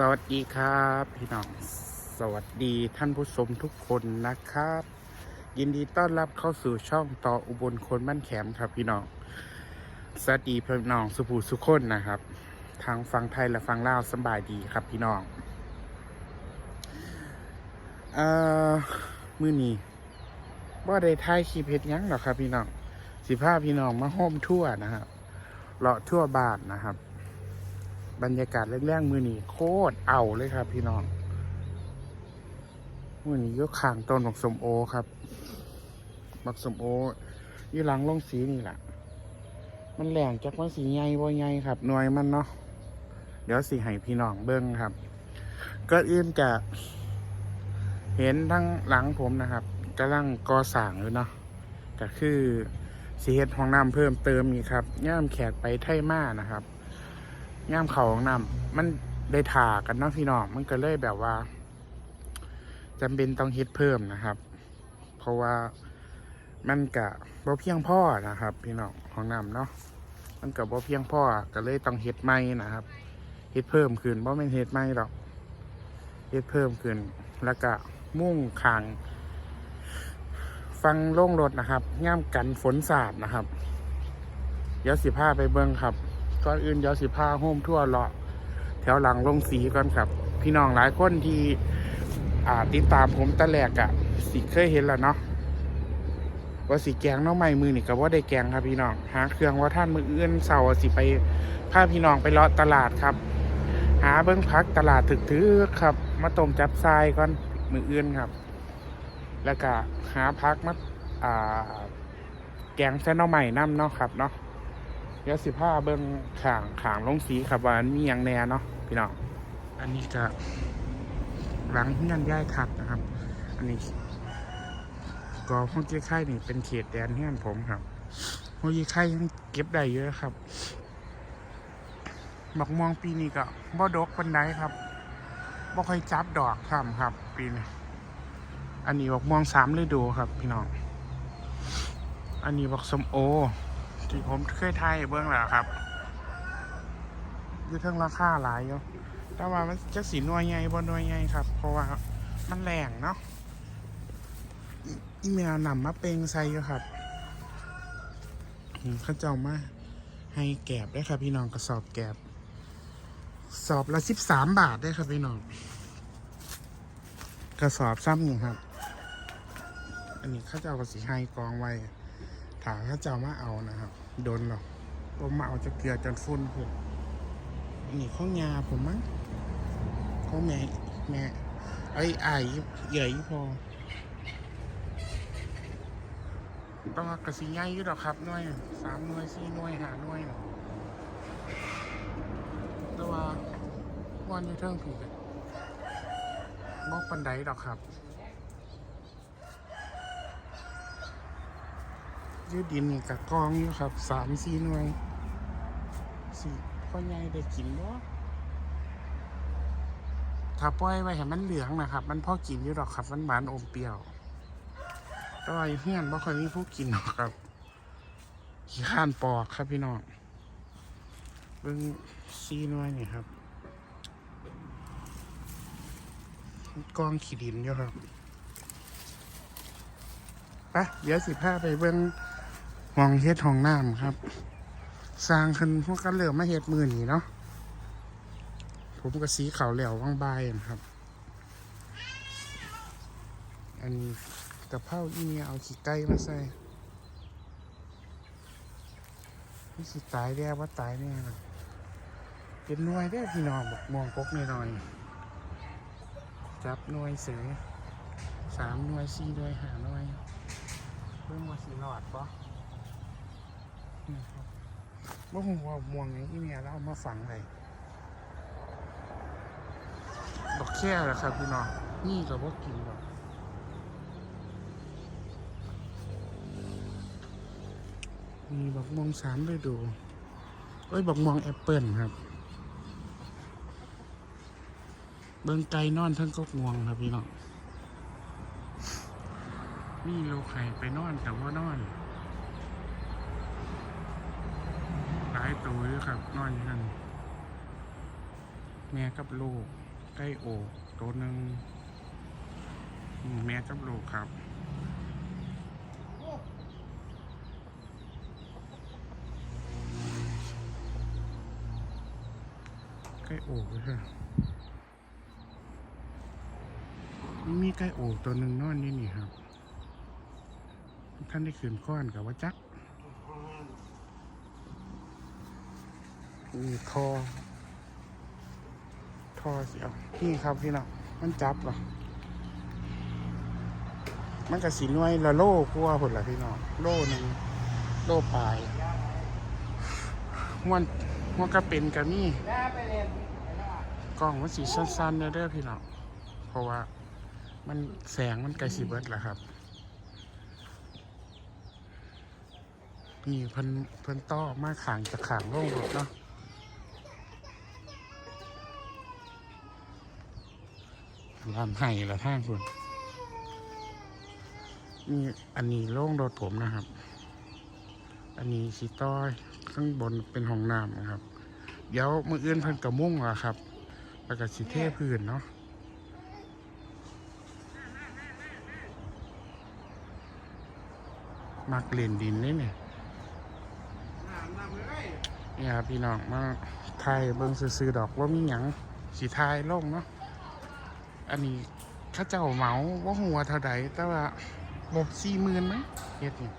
สวัสดีครับพี่น้อง สวัสดีท่านผู้ชมทุกคนนะครับ ยินดีต้อนรับเข้าสู่ช่องต่ออุบลคนบ้านแขมครับพี่น้อง สวัสดีพี่น้องสุภูสุคนนะครับ ทางฟังไทยและฟังลาวสบายดีครับพี่น้องเอ่อมือนี้ว่าได้ถ่ายคลิปเฮ็ดยังหรอครับพี่น้องสิพาพี่น้องมาโฮมทั่วนะครับเลาะทั่วบ้านนะครับ บรรยากาศแรงๆมือนี้โคตรเอาเลยครับ พี่น้องมือนี้ยกขางต้นบักสมโอครับบักสมโอยู่หลังลงสีนี่แหละมันแหลงจากมันสีใหญ่บ่ใหญ่ครับหน่วยมันเนาะเดี๋ยวสีให้พี่น้องเบิ้งครับ ก็อื่นจะเห็นทั้งหลังผมนะครับกำลังก่อสร้างอยู่เนาะก็คือสีเฮ็ดห้องน้ำเพิ่มเติมนี่ครับย่ามแขกไปไทยมานะครับ ย่ามเขาของน้ำมันได้ถากันเนาะพี่น้องมันก็เลยแบบว่าจำเป็นต้องเฮ็ดเพิ่มนะครับ เพราะว่ามันกะบ่เพียงพ่อนะครับ พี่น้องของน้ำเนาะมันกับบ่เพียงพ่อก็เลยต้องเฮ็ดใหม่นะครับเฮ็ดเพิ่มขึ้นบ่แม่นเฮ็ดใหม่หรอกเฮ็ดเพิ่มขึ้น แล้วก็มุ่งคางฟังโล่งรถนะครับย่ามกันฝนสาดนะครับเดี๋ยวสิพาไปเบิ่งครับ ก่อนอื่นเดี๋ยวสิพาโฮมทั่วเลาะแถวหลังลงสีก่อนครับ พี่น้องหลายคนที่อ่าติดตามผมตั้งแรกอะสิเคยเห็นแล้วเนาะว่าสีแกงน้องใหม่มือนี่ก็ว่าได้แกงครับพี่น้องหาเครื่องว่าท่านมืออื่นเสาสิไปพาพี่น้องไปเลาะตลาดครับ หาเบิ้งพักตลาดถึกถือครับ มาต้มจับทรายก่อนมืออื่นครับ แล้วก็หาพักมาอ่าแกงเส้นน้องใหม่น้ำเนาะครับเนาะ เดี๋ยวสิผ้าเบิ้งขางขางลงสีครับว่ามันมีอย่างแน่เนาะพี่น้องอันนี้จะหลังเฮียนย่ายทัดนะครับ อันนี้กอห้องเจ๊ไข่นี่เป็นเขตแดนเฮียนผมครับห้องเจ๊ไข่ยังเก็บได้เยอะครับบักม่วงปีนี้ก็บ่ดกปันไดครับบ่ค่อยจับดอกทำครับ ปีนี้อันนี้บักม่วงสามฤดูครับ พี่น้อง อันนี้บักสมโอ ที่ผมเคยทายเบื้องแล้วครับอยู่เทั้งราคาหลายอยู่แต่ว่ามันจะสีนวยใหญ่บนนวยใหญ่ครับ เพราะว่ามันแรงเนาะอีเมลนำมาเปงใส่อยู่ครับอืมเขาเจ้ามาให้แกบได้ครับ พี่น้องกระสอบแกบ สอบละสิบสามบาทได้ครับพี่น้อง กระสอบซ้ำนี่ครับ อันนี้เข้าเจ้าก็สีให้กองไว้ ถามถ้าจะเอามาเอานะครับ โดนหรอกผมมาเอาจะเกลือจนฟุ้นพุ่นอันนี้ข้องยาผมมั้งข้องแม่แม่ไอ้ไอ้ใหญ่พอต้องกระสีใหญ่อยู่หรอกครับน่วยสามน่วยสี่น่วยห้าน่วยน่ะแต่ว่าวันยู่เทิงผีกันบอกปันไดดอกครับ ยืดดินนี่กับกองอยู่ครับสามสี่หน่วยสี่พ่อใหญ่ได้กินบ่ถ้าปล่อยไว้ให้มันเหลืองนะครับ มันพ่อกินอยู่ดอกครับมันหวานอมเปรี้ยวแต่ว่าเฮียนบ่ค่อยมีผู้กินหรอกครับขี้ข้านปอกครับพี่น้องเบิ่งสี่หน่วยนี่ครับกองขี้ดินอยู่ครับไปเดี๋ยวสิพาไปเบิ่ง หองเฮ็ดห้องน้ำครับ สร้างขึ้นพวกกันเหลือมาเฮ็ดมือนี่เนาะผมก็สีขาวเหลวว่างบายนะครับ อันนี้กะเพราอีเมียเอาขี้ไก่มาใส่นี่สิตายแด้ว่าตายแน่นะเป็นหน่วยได้พี่น้องบอกมองกกหน่อยจับหน่วยเสือสามหน่วยสี่หน่วยห้าหน่วยเพิ่มว่าสีหลอดปะ ว่าผมว่าม่วงไงที่เมียเราเอามาฝังเลยดอกแค่แหละครับพี่น้องนี่กับว่ากินหรอกมีบักม่วงสามฤดูเอ้ยบักม่วงแอปเปิลครับ เบิ้งไก่นอนทั้งกกม่วงครับพี่น้องนี่เราไข่ไปนอนแต่ว่านอน หลายตัวอยู่ครับนอนอยู่นั่นแม่กับลูกไก่โอกตัวหนึ่งแม่กับลูกครับไก่โอกเลยค่ะมีไก่โอกตัวหนึ่งนอนนี่นี่ครับ ท่านได้ขืนก้อนกับว่าจัก มีทอทอเสียวนี่ครับพี่น้องมันจับเหรอมันก็สีน้อยละโลกลัวผลละพี่น้องโล่หนึ่งโล่ปลายมันมันก็เป็นกันนี่กล้องมันสีสั้นๆเด้อเด้อพี่น้องเพราะว่ามันแสงมันไกลสีเบิร์ดแหละครับ นี่เพิ่นเพิ่นต้อมาขางจะขางโล่งรถเนาะ ลำไห้ละทางคุณนี่อันนี้โล่งรถผมนะครับ อันนี้สีต้อยข้างบนเป็นห้องน้ำนะครับ เดี๋ยวมืออื่นเพิ่นกระมุ่งอะครับ แล้วก็สีเทพื้นเนาะมักเล่นดินนี่เนี่ยนี่ครับพี่น้องมาไทยเบิ่งซื้อดอกว่ามีหยังสีไทยลงเนาะ อันนี้ข้าเจ้าเหมาว่าหัวเท่าใดแต่ว่าบกสี่หมื่นไหมเฮ็ดนี่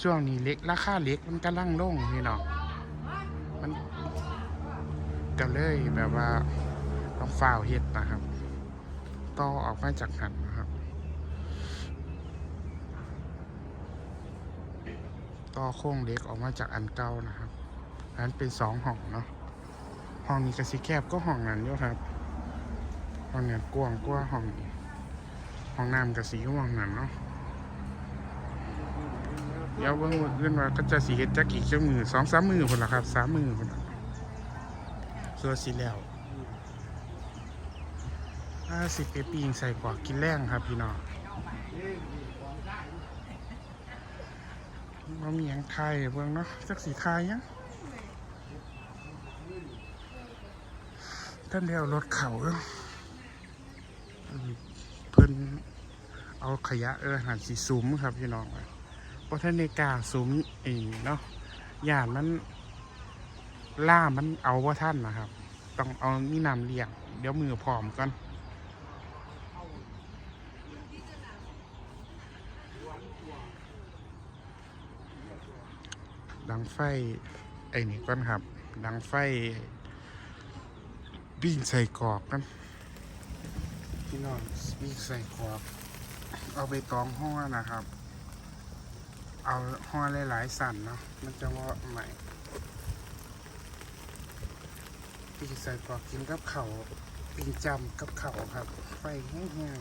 ช่วงนี้เล็กราคาเล็กมันกำลังลงพี่เน้องมันก็เลยแบบว่าต้องฝ้าวเฮ็ดนะครับ ต่อออกมาจากหันนะครับ ต่อโค้งเล็กออกมาจากอันเก่านะครับอันเป็นสองห้องเนาะห้องนี้ก็สิแคบก็ห้องนั้นอยู่ครับ ห้องนี้กว้างกว่าห้องนี้ห้องน้ำก็สีกว้างนั้นเนาะเดี๋ยวเบิ่งว่าเพื่อนว่าก็จะสีเฮ็ดจักกี่ชั่วมือสองสามมือคนละครับสามมือคนละส่วนสีแล้วห้าสิบเอปีงใส่กว่ากินแรงครับพี่น้องมันมีหยังไทยเบิ่งเนาะจักสีไทยยังท่านเดียวรถเขาเด้อมเพิ่น เอาขยะเออหันสีซุ้มครับพี่น้องเพราะท่านในกาซุ้มเองเนาะย่านมันล่ามันเอาว่าท่านนะครับ ต้องเอามีน้ำเลี้ยง เดี๋ยวมือพร้อมก่อนดังไฟไอ้นี่ก่อนครับ ดังไฟปิ้งใส่กรอกกันพี่น้องปิ้งใส่กรอก เอาไปตองห่อนะครับ เอาห่อหลายๆสันเนาะมันจะว่าใหม่ปิ้งใส่กอกกินกับเขาปิ้งจำกับเขาครับ ไฟแห้ง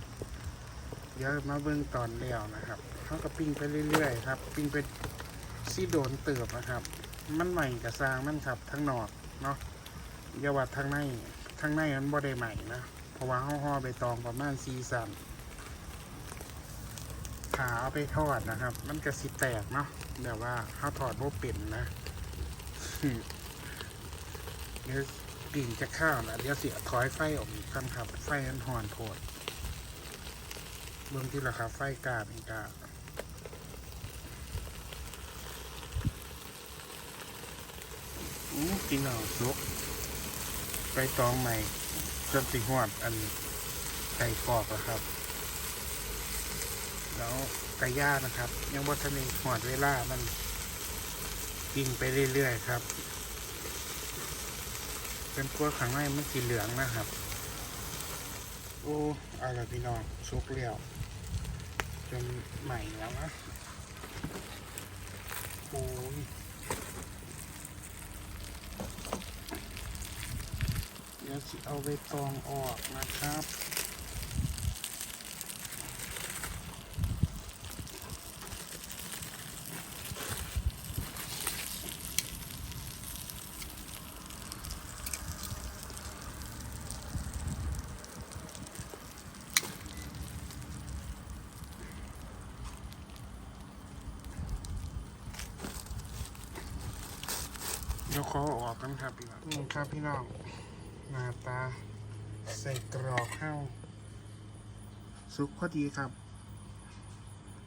ๆเดี๋ยวมาเบิ่งตอนแล้วนะครับเขาก็ปิ้งไปเรื่อยๆครับ ปิ้งไปซี่โดนเติบนะครับ มันใหม่กับซางมันครับทั้งนอกเนาะอย่าว่าทางในทางในมันบ่ได้ใหม่นะเพราะว่าห่อห่อใบตองประมาณซีสัน ขาเอาไปทอดนะครับ มันกระสิแตกเนาะแบบว่าข้าวถอดโบเป็นนะเดี๋ยวปิ่งจะข้าวนะเดี๋ยวเสียถอยไฟออกอีกกันครับ ไฟมันหอนโผดเบื้องที่ราคาไฟกาเป็นกาอู้กินเอาสุกไปตองใหม่จนติหวดอันไก่กรอบอะครับ แล้วไก่ย่านะครับ ยังว่าทันได้หวดเวลามันกินไปเรื่อยๆครับ เป็นกลัวขังในมันสีเหลืองนะครับโอ้อาละพี่น้องสุกเลี้ยวจนใหม่แล้วนะโอ้ยเดี๋ยวสิเอาใบตองออกนะครับ เดี๋ยวขอออกกันครับ พี่น้องนี่ครับพี่น้องหน้าตาใส่กรอกเข้าสุกพอดีครับ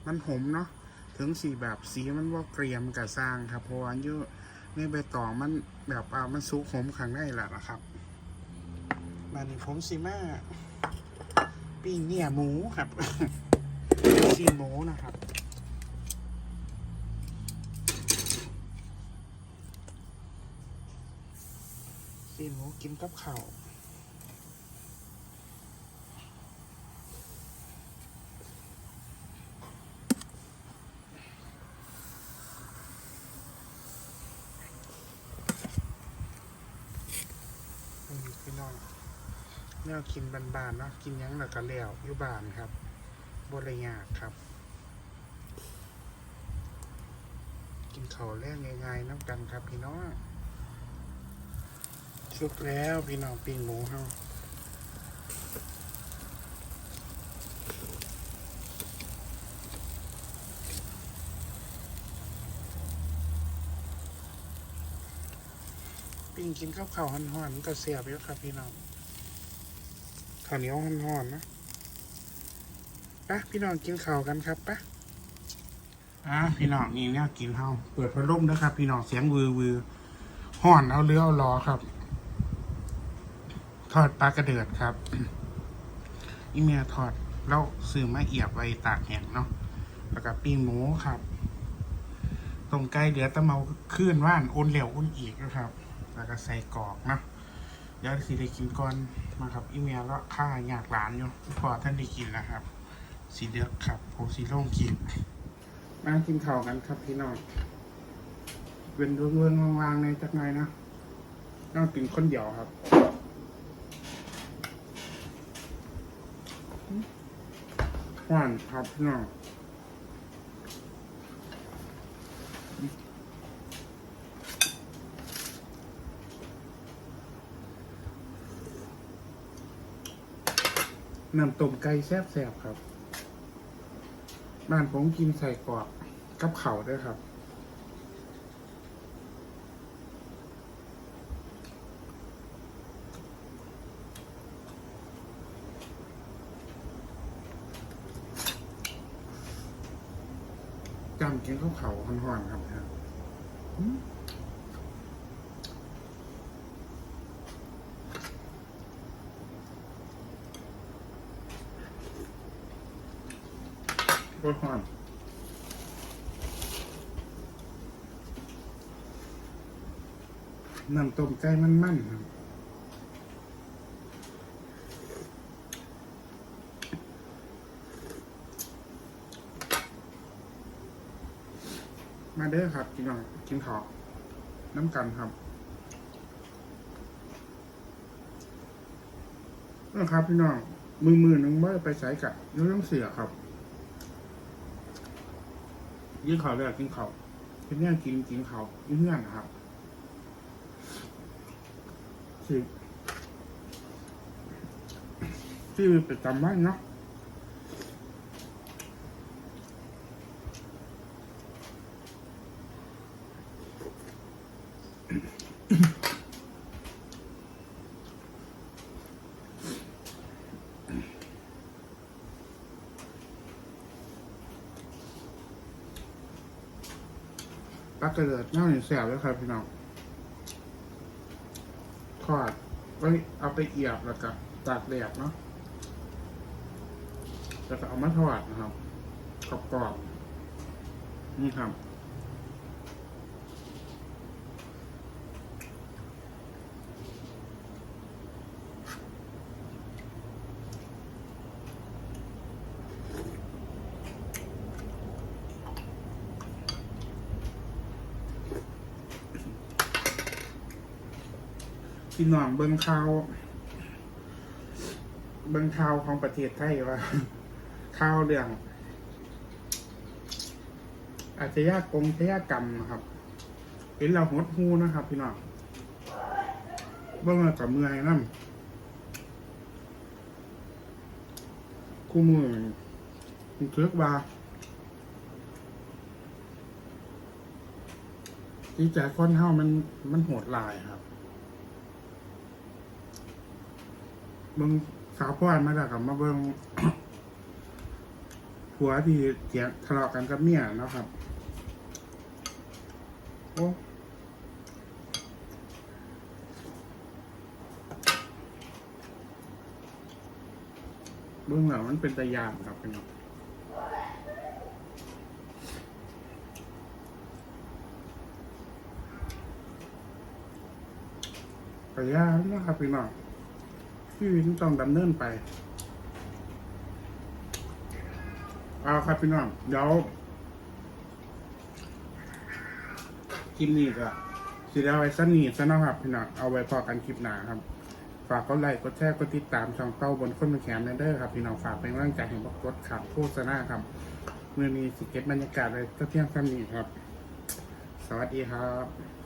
มันหอมเนาะถึงสีแบบสีมันว่าเกรียมกับสร้างครับเพราะว่าเยอะในใบตองมันแบบอ่ามันสุกหอมข้างในแหละนะครับมันนี้ผมสีมาปิ้งเนี่ยหมูครับซีหมูนะครับ ซีนหมูกินกับข้าวนี่พี่น้องแนวกินบานๆเนาะกินยังแล้วก็แล้วอยู่บานครับบริยากครับ กินข้าวแรกง่ายๆน้ำกันครับพี่น้อง สุกแล้วพี่น้องปิ้งหมูเฮาปิ้งกินข้าวขาวห่อนๆมันก็เสียบอยู่ครับพี่น้องข้าวเหนียวห่อนๆนะปะพี่น้องกินข้าวกันครับปะอะพี่น้องนี่เนี่ยกินเฮาเปิดพัดลมนะครับ พี่น้องเสียงวือวือห่อนเอาเรือเอาล้อครับ ดปลากระเดือดครับ อีเมียทอดแล้วซื้อมาเอียบไว้ตากแห้งเนาะแล้วก็ปิ้งหมูครับ ตรงไก่เดือดตะเมาขึ้นว่านอุ่นเหลวอุ่นอีกนะครับ แล้วก็ใส่กรอกนะเดี๋ยวสิได้กินก่อนมาครับ อีเมียก็ข้าอยากหลานอยู่พอท่านได้กินแล้วครับ สีเดือกครับผมสีโล่งกินมากินข้าวกันครับพี่น้องเป็นเรื่องๆวางๆในจักหน่อยนะต้องกินคนเดียวครับ หวานครับพี่น้องน้ำต้มไก่แซ่บๆครับ บ้านผมกินใส่กรอกกับเข่าด้วยครับ จำกินข้าวเขาห่อนๆครับเนี่ยอืมรสห่อนน้ำต้มไก่มันๆครับ มาเด้อครับกินหน่อยกินข้าวน้ำกันครับนะครับพี่น้องมือมือหนึงว่าไปใช้กับยุ่งเสือครับยื่นเขาเลยกินเขาเป็นเนี่ยกินกินเขายื่นเงื่อนนะครับที่ที่ไปจำไว้เนาะปลาะเดิด น่าเห็นแสบแล้วครับพี่น้องทอดไว้เอาไปเอียบแล้วก็ตากแดดเนาะแล้วก็เอามาทอดนะครับกรอบๆนี่ครับ พี่น้องเบิ้งข่าวเบิ้งข่าวของประเทศไทยว่าข่าวเรื่อง อาชญากรรมอาชญากรรมนะครับเห็นเราหดหูนะครับ พี่น้องเบิ้งกับเมื่อยน้ำคู่มือมันเคิกว่าที่ใจคนเฮามันมันโหดลายครับ เบิ่งสาวพ่อนมาแล้วกับมาเบิ่งผัวที่เถียงทะเลาะกันกับเมียเนาะครับ โอ้เบื้องหลังมันเป็นตะยานครับพี่น้องตะยานนะครับพี่น้อง ชีวินต้องดำเนินไป เอาครับพี่น้อง เดี๋ยวคลิปนี้ก็สิได้เอาไว้สนนี้ซะนะครับพี่น้อง เอาไว้พอกันคลิปหน้าครับฝากกดไลค์กดแชร์กดติดตามช่องเต้าบนคนมาแขมเด้อครับ พี่น้องฝากเป็นกำลังใจให้บักกดขับโฆษณาครับเมื่อนี้สิเก็บบรรยากาศเลยก็เที่ยงสั้นนี้ครับ สวัสดีครับ